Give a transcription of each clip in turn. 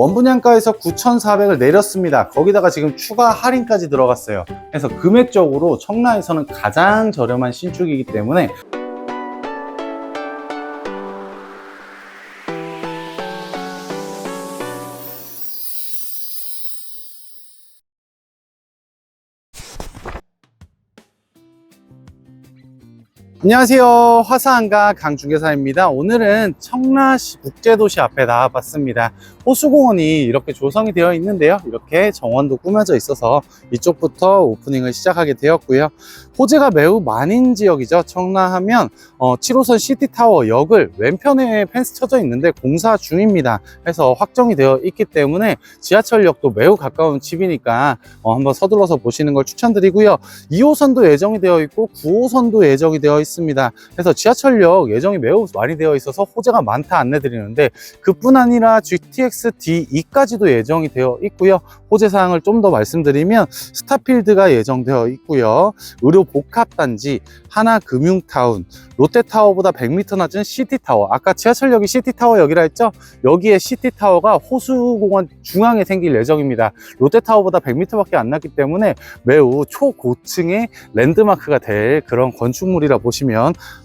원분양가에서 9,400을 내렸습니다. 거기다가 지금 추가 할인까지 들어갔어요. 그래서 금액적으로 청라에서는 가장 저렴한 신축이기 때문에 안녕하세요. 화사한가 강중개사입니다. 오늘은 청라시 국제도시 앞에 나와봤습니다. 호수공원이 이렇게 조성이 되어 있는데요. 이렇게 정원도 꾸며져 있어서 이쪽부터 오프닝을 시작하게 되었고요. 호재가 매우 많은 지역이죠. 청라 하면 어, 7호선 시티타워 역을 왼편에 펜스 쳐져 있는데 공사 중입니다. 그래서 확정이 되어 있기 때문에 지하철역도 매우 가까운 집이니까 어, 한번 서둘러서 보시는 걸 추천드리고요. 2호선도 예정이 되어 있고 9호선도 예정이 되어 있습니다. 그래서 지하철역 예정이 매우 많이 되어 있어서 호재가 많다 안내 드리는데 그뿐 아니라 GTX D2까지도 예정이 되어 있고요. 호재 사항을 좀 더 말씀드리면 스타필드가 예정되어 있고요. 의료 복합단지, 하나금융타운, 롯데타워보다 100m 낮은 시티타워. 아까 지하철역이 시티타워역이라 했죠? 여기에 시티타워가 호수공원 중앙에 생길 예정입니다. 롯데타워보다 100m밖에 안 났기 때문에 매우 초고층의 랜드마크가 될 그런 건축물이라 보시면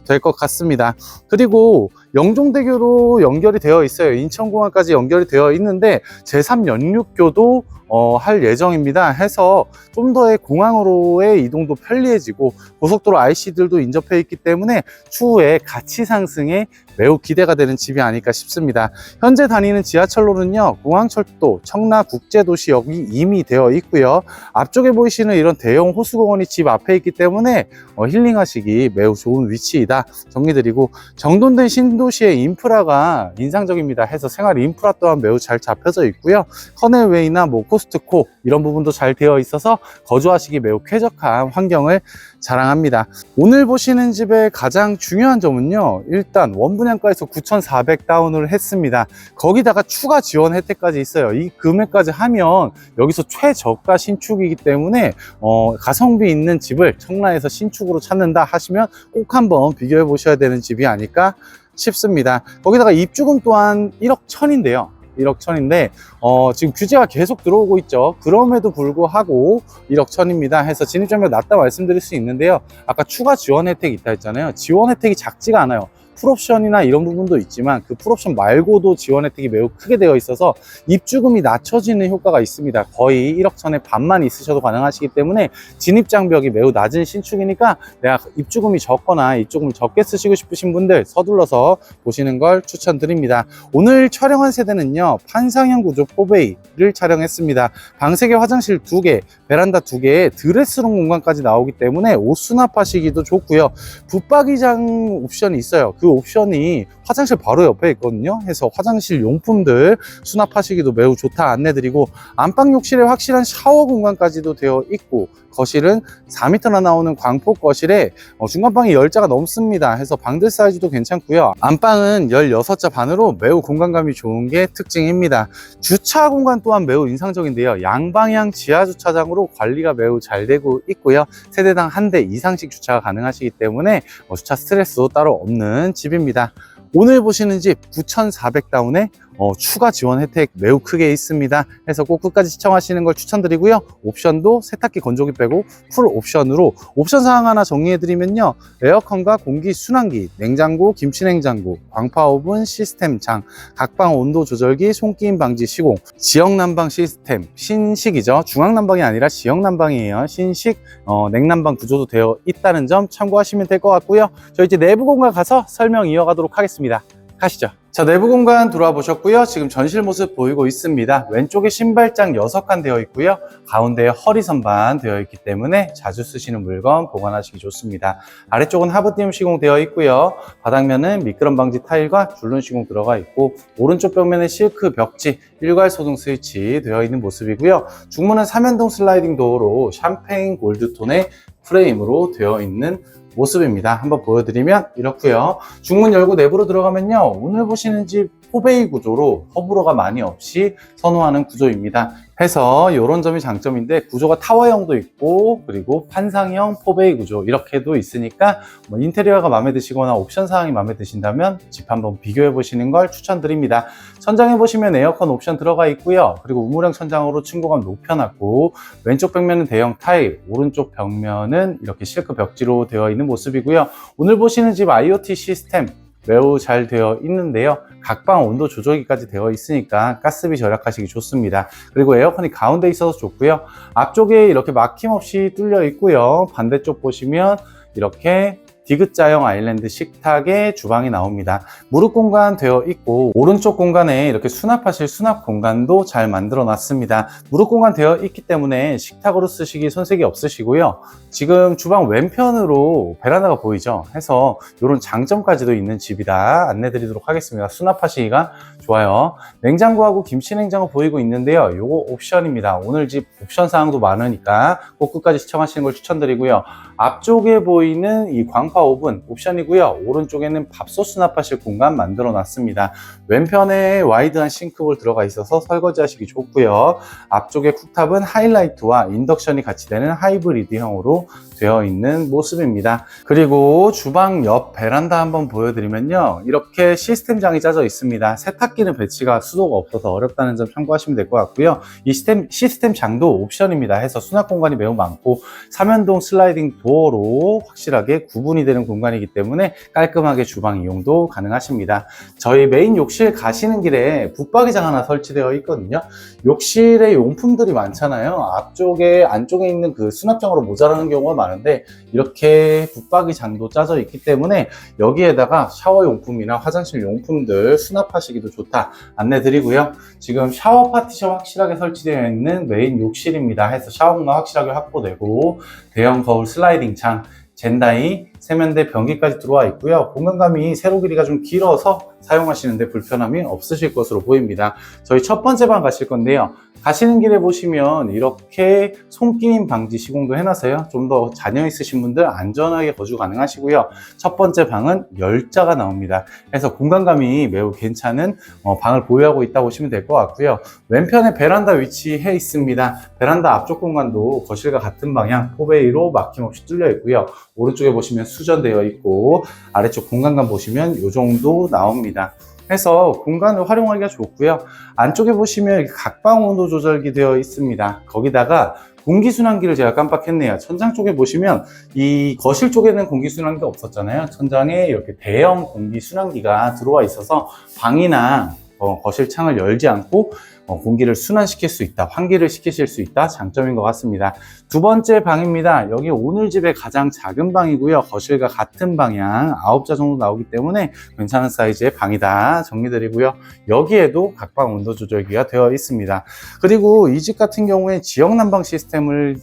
될 것 같습니다. 그리고 영종대교로 연결이 되어 있어요. 인천공항까지 연결이 되어 있는데 제3연륙교도 어, 할 예정입니다. 해서 좀 더의 공항으로의 이동도 편리해지고 고속도로 IC들도 인접해 있기 때문에 추후에 가치 상승에 매우 기대가 되는 집이 아닐까 싶습니다. 현재 다니는 지하철로는요, 공항철도 청라국제도시역이 이미 되어 있고요. 앞쪽에 보이시는 이런 대형 호수공원이 집 앞에 있기 때문에 어, 힐링하시기 매우 좋은 위치이다 정리드리고 정돈된 신도 시의 인프라가 인상적입니다. 해서 생활 인프라 또한 매우 잘 잡혀져 있고요. 커넬웨이나 뭐 코스트코 이런 부분도 잘 되어 있어서 거주하시기 매우 쾌적한 환경을 자랑합니다. 오늘 보시는 집의 가장 중요한 점은요. 일단 원분양가에서 9,400 다운을 했습니다. 거기다가 추가 지원 혜택까지 있어요. 이 금액까지 하면 여기서 최저가 신축이기 때문에 어, 가성비 있는 집을 청라에서 신축으로 찾는다 하시면 꼭 한번 비교해 보셔야 되는 집이 아닐까 싶습니다. 거기다가 입주금 또한 1억 1000인데요. 1억 1000인데 어, 지금 규제가 계속 들어오고 있죠. 그럼에도 불구하고 1억 1000입니다. 해서 진입장벽 낮다 말씀드릴 수 있는데요. 아까 추가 지원 혜택이 있다 했잖아요. 지원 혜택이 작지가 않아요. 풀옵션이나 이런 부분도 있지만 그 풀옵션 말고도 지원 혜택이 매우 크게 되어 있어서 입주금이 낮춰지는 효과가 있습니다. 거의 1억 천에 반만 있으셔도 가능하시기 때문에 진입장벽이 매우 낮은 신축이니까 내가 입주금이 적거나 입주금을 적게 쓰시고 싶으신 분들 서둘러서 보시는 걸 추천드립니다. 오늘 촬영한 세대는요 판상형 구조 4베이를 촬영했습니다. 방 3개, 화장실 2개, 베란다 2개에 드레스룸 공간까지 나오기 때문에 옷 수납하시기도 좋고요. 붙박이장 옵션이 있어요. 그 옵션이 화장실 바로 옆에 있거든요. 해서 화장실 용품들 수납하시기도 매우 좋다 안내드리고 안방 욕실에 확실한 샤워 공간까지도 되어 있고 거실은 4m나 나오는 광폭 거실에 어, 중간방이 10자가 넘습니다. 해서 방들 사이즈도 괜찮고요. 안방은 16자 반으로 매우 공간감이 좋은 게 특징입니다. 주차 공간 또한 매우 인상적인데요. 양방향 지하 주차장으로 관리가 매우 잘 되고 있고요. 세대당 한 대 이상씩 주차가 가능하시기 때문에 어, 주차 스트레스도 따로 없는 집입니다. 오늘 보시는 집 9,400다운에 어, 추가 지원 혜택 매우 크게 있습니다. 해서 꼭 끝까지 시청하시는 걸 추천드리고요. 옵션도 세탁기 건조기 빼고 풀 옵션으로 옵션 사항 하나 정리해드리면요. 에어컨과 공기 순환기, 냉장고, 김치냉장고, 광파 오븐 시스템 장, 각방 온도 조절기, 손끼임 방지 시공, 지역 난방 시스템, 신식이죠. 중앙 난방이 아니라 지역 난방이에요. 신식 어, 냉난방 구조도 되어 있다는 점 참고하시면 될 것 같고요. 저 이제 내부 공간 가서 설명 이어가도록 하겠습니다. 가시죠. 자, 내부 공간 들어와 보셨고요. 지금 전실 모습 보이고 있습니다. 왼쪽에 신발장 6칸 되어 있고요. 가운데에 허리 선반 되어 있기 때문에 자주 쓰시는 물건 보관하시기 좋습니다. 아래쪽은 하부띄움 시공 되어 있고요. 바닥면은 미끄럼 방지 타일과 줄눈 시공 들어가 있고 오른쪽 벽면에 실크 벽지, 일괄 소등 스위치 되어 있는 모습이고요. 중문은 3연동 슬라이딩 도어로 샴페인 골드톤의 프레임으로 되어 있는 모습입니다. 한번 보여드리면 이렇고요. 중문 열고 내부로 들어가면요. 오늘 보시는 집 포베이 구조로 허브로가 많이 없이 선호하는 구조입니다. 해서 이런 점이 장점인데 구조가 타워형도 있고 그리고 판상형 포베이 구조 이렇게도 있으니까 뭐 인테리어가 마음에 드시거나 옵션 사항이 마음에 드신다면 집 한번 비교해 보시는 걸 추천드립니다. 천장에 보시면 에어컨 옵션 들어가 있고요. 그리고 우물형 천장으로 층고감 높여놨고 왼쪽 벽면은 대형 타일, 오른쪽 벽면은 이렇게 실크 벽지로 되어 있는 모습이고요. 오늘 보시는 집 IoT 시스템 매우 잘 되어 있는데요. 각방 온도 조절기까지 되어 있으니까 가스비 절약하시기 좋습니다. 그리고 에어컨이 가운데 있어서 좋고요. 앞쪽에 이렇게 막힘없이 뚫려 있고요. 반대쪽 보시면 이렇게 디귿자형 아일랜드 식탁에 주방이 나옵니다. 무릎 공간 되어 있고 오른쪽 공간에 이렇게 수납하실 수납 공간도 잘 만들어 놨습니다. 무릎 공간 되어 있기 때문에 식탁으로 쓰시기 손색이 없으시고요. 지금 주방 왼편으로 베란다가 보이죠? 해서 이런 장점까지도 있는 집이다 안내 드리도록 하겠습니다. 수납하시기가 좋아요. 냉장고하고 김치 냉장고 보이고 있는데요. 요거 옵션입니다. 오늘 집 옵션 사항도 많으니까 꼭 끝까지 시청하시는 걸 추천드리고요. 앞쪽에 보이는 이 광파 오븐 옵션이고요. 오른쪽에는 밥솥 수납하실 공간 만들어 놨습니다. 왼편에 와이드한 싱크볼 들어가 있어서 설거지 하시기 좋고요. 앞쪽에 쿡탑은 하이라이트와 인덕션이 같이 되는 하이브리드형으로 되어 있는 모습입니다. 그리고 주방 옆 베란다 한번 보여드리면요. 이렇게 시스템장이 짜져 있습니다. 세탁기는 배치가 수도가 없어서 어렵다는 점 참고하시면 될 것 같고요. 이 시스템, 시스템장도 옵션입니다. 해서 수납 공간이 매우 많고 삼연동 슬라이딩 도어로 확실하게 구분이 되는 공간이기 때문에 깔끔하게 주방 이용도 가능하십니다. 저희 메인 욕실 가시는 길에 붙박이장 하나 설치되어 있거든요. 욕실에 용품들이 많잖아요. 앞쪽에 안쪽에 있는 그 수납장으로 모자라는 경우가 많 은데 이렇게 붙박이장도 짜져 있기 때문에 여기에다가 샤워 용품이나 화장실 용품들 수납하시기도 좋다 안내 드리고요. 지금 샤워 파티션 확실하게 설치되어 있는 메인 욕실입니다. 해서 샤워 공간 확실하게 확보되고 대형 거울 슬라이딩 창 젠다이 세면대 변기까지 들어와 있고요. 공간감이 세로 길이가 좀 길어서 사용하시는데 불편함이 없으실 것으로 보입니다. 저희 첫 번째 방 가실 건데요. 가시는 길에 보시면 이렇게 손끼임 방지 시공도 해놨어요. 좀 더 자녀 있으신 분들 안전하게 거주 가능하시고요. 첫 번째 방은 열자가 나옵니다. 그래서 공간감이 매우 괜찮은 어, 방을 보유하고 있다고 보시면 될 것 같고요. 왼편에 베란다 위치해 있습니다. 베란다 앞쪽 공간도 거실과 같은 방향 포베이로 막힘없이 뚫려 있고요. 오른쪽에 보시면 수전되어 있고 아래쪽 공간감 보시면 이 정도 나옵니다. 해서 공간을 활용하기가 좋고요. 안쪽에 보시면 각방 온도 조절기 되어 있습니다. 거기다가 공기순환기를 제가 깜빡했네요. 천장 쪽에 보시면 이 거실 쪽에는 공기순환기가 없었잖아요. 천장에 이렇게 대형 공기순환기가 들어와 있어서 방이나 어, 거실 창을 열지 않고 어, 공기를 순환시킬 수 있다, 환기를 시키실 수 있다, 장점인 것 같습니다. 두 번째 방입니다. 여기 오늘 집의 가장 작은 방이고요. 거실과 같은 방향 9자 정도 나오기 때문에 괜찮은 사이즈의 방이다 정리드리고요. 여기에도 각방 온도 조절기가 되어 있습니다. 그리고 이 집 같은 경우에 지역 난방 시스템을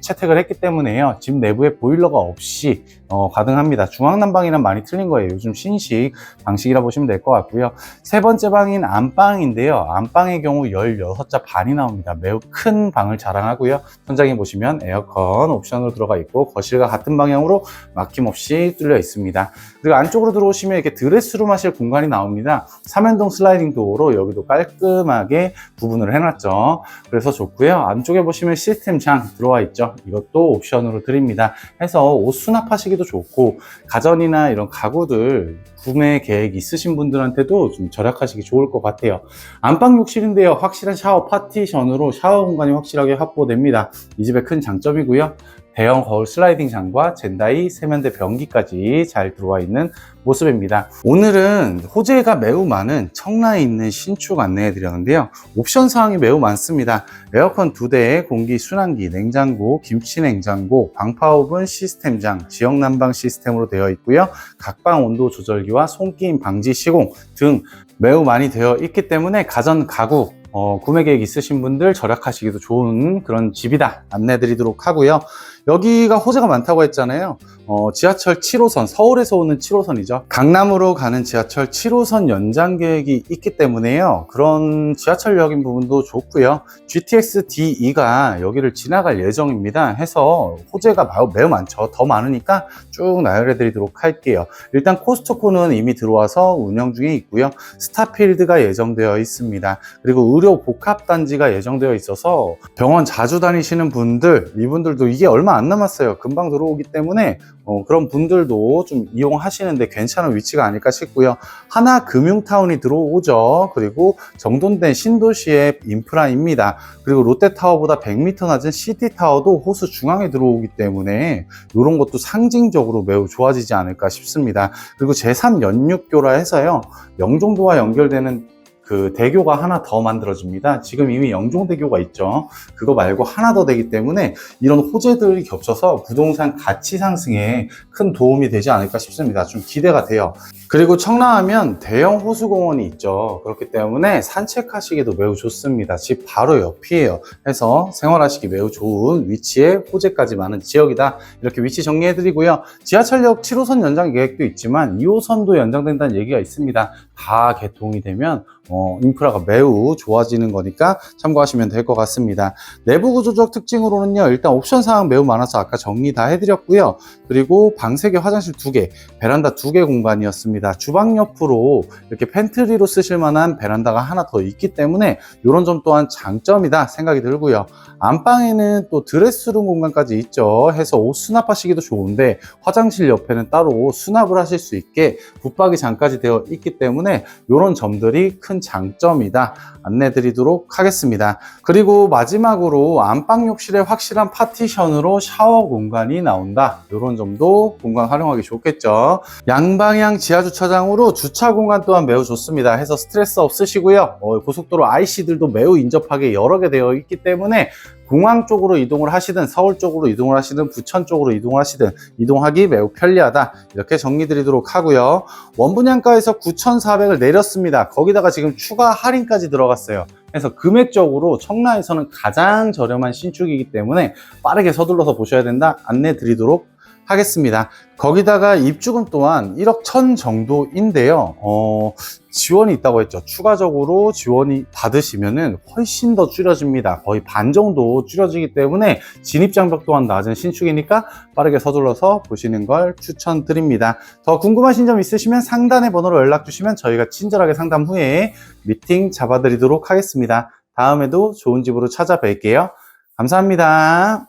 채택을 했기 때문에요. 집 내부에 보일러가 없이 어, 가능합니다. 중앙 난방이랑 많이 틀린 거예요. 요즘 신식 방식이라 보시면 될 것 같고요. 세 번째 방인 안방인데요. 안방의 경우 16자 반이 나옵니다. 매우 큰 방을 자랑하고요. 천장에 보시면 에어컨 옵션으로 들어가 있고 거실과 같은 방향으로 막힘없이 뚫려 있습니다. 그리고 안쪽으로 들어오시면 이렇게 드레스룸 하실 공간이 나옵니다. 삼연동 슬라이딩 도어로 여기도 깔끔하게 구분을 해놨죠. 그래서 좋고요. 안쪽에 보시면 시스템 장 들어와 있죠. 이것도 옵션으로 드립니다. 해서 옷 수납하시기도 좋고 가전이나 이런 가구들 구매 계획 있으신 분들한테도 좀 절약하시기 좋을 것 같아요. 안방 욕실인데요. 확실한 샤워 파티션으로 샤워 공간이 확실하게 확보됩니다. 이 집의 큰 장점이고요. 대형 거울 슬라이딩 장과 젠다이 세면대 변기까지 잘 들어와 있는 모습입니다. 오늘은 호재가 매우 많은 청라에 있는 신축 안내해 드렸는데요. 옵션 사항이 매우 많습니다. 에어컨 두 대에 공기 순환기, 냉장고, 김치 냉장고, 방파오븐 시스템장, 지역 난방 시스템으로 되어 있고요. 각방 온도 조절기와 손끼임 방지 시공 등 매우 많이 되어 있기 때문에 가전 가구 어, 구매 계획 있으신 분들 절약하시기도 좋은 그런 집이다 안내 드리도록 하고요. 여기가 호재가 많다고 했잖아요. 어, 지하철 7호선, 서울에서 오는 7호선이죠. 강남으로 가는 지하철 7호선 연장 계획이 있기 때문에요. 그런 지하철역인 부분도 좋고요. GTX D2가 여기를 지나갈 예정입니다. 해서 호재가 마- 매우 많죠. 더 많으니까 쭉 나열해 드리도록 할게요. 일단 코스트코는 이미 들어와서 운영 중에 있고요. 스타필드가 예정되어 있습니다. 그리고 의료 복합 단지가 예정되어 있어서 병원 자주 다니시는 분들, 이분들도 이게 얼마 안 남았어요. 금방 들어오기 때문에 어, 그런 분들도 좀 이용하시는데 괜찮은 위치가 아닐까 싶고요. 하나 금융타운이 들어오죠. 그리고 정돈된 신도시의 인프라입니다. 그리고 롯데타워보다 100m 낮은 시티타워도 호수 중앙에 들어오기 때문에 이런 것도 상징적으로 매우 좋아지지 않을까 싶습니다. 그리고 제3연육교라 해서요. 영종도와 연결되는 그 대교가 하나 더 만들어집니다. 지금 이미 영종대교가 있죠. 그거 말고 하나 더 되기 때문에 이런 호재들이 겹쳐서 부동산 가치 상승에 큰 도움이 되지 않을까 싶습니다. 좀 기대가 돼요. 그리고 청라하면 대형 호수공원이 있죠. 그렇기 때문에 산책하시기도 매우 좋습니다. 집 바로 옆이에요. 해서 생활하시기 매우 좋은 위치에 호재까지 많은 지역이다. 이렇게 위치 정리해드리고요. 지하철역 7호선 연장 계획도 있지만 2호선도 연장된다는 얘기가 있습니다. 다 개통이 되면 어, 인프라가 매우 좋아지는 거니까 참고하시면 될 것 같습니다. 내부 구조적 특징으로는요, 일단 옵션 사항 매우 많아서 아까 정리 다 해드렸고요. 그리고 방 3개, 화장실 2개, 베란다 2개 공간이었습니다. 주방 옆으로 이렇게 팬트리로 쓰실 만한 베란다가 하나 더 있기 때문에 이런 점 또한 장점이다 생각이 들고요. 안방에는 또 드레스룸 공간까지 있죠. 해서 옷 수납하시기도 좋은데 화장실 옆에는 따로 수납을 하실 수 있게 붙박이 장까지 되어 있기 때문에 이런 점들이 큰 장점이다 안내 드리도록 하겠습니다. 그리고 마지막으로 안방 욕실에 확실한 파티션으로 샤워 공간이 나온다. 이런 점도 공간 활용하기 좋겠죠. 양방향 지하 주 차장으로 주차 공간 또한 매우 좋습니다. 해서 스트레스 없으시고요. 어, 고속도로 IC들도 매우 인접하게 여러 개 되어 있기 때문에 공항 쪽으로 이동을 하시든 서울 쪽으로 이동을 하시든 부천 쪽으로 이동을 하시든 이동하기 매우 편리하다. 이렇게 정리 드리도록 하고요. 원분양가에서 9,400을 내렸습니다. 거기다가 지금 추가 할인까지 들어갔어요. 그래서 금액적으로 청라에서는 가장 저렴한 신축이기 때문에 빠르게 서둘러서 보셔야 된다. 안내 드리도록 하겠습니다. 거기다가 입주금 또한 1억 1천 정도인데요. 어, 지원이 있다고 했죠. 추가적으로 지원이 받으시면은 훨씬 더 줄여집니다. 거의 반 정도 줄여지기 때문에 진입장벽 또한 낮은 신축이니까 빠르게 서둘러서 보시는 걸 추천드립니다. 더 궁금하신 점 있으시면 상단의 번호로 연락 주시면 저희가 친절하게 상담 후에 미팅 잡아드리도록 하겠습니다. 다음에도 좋은 집으로 찾아뵐게요. 감사합니다.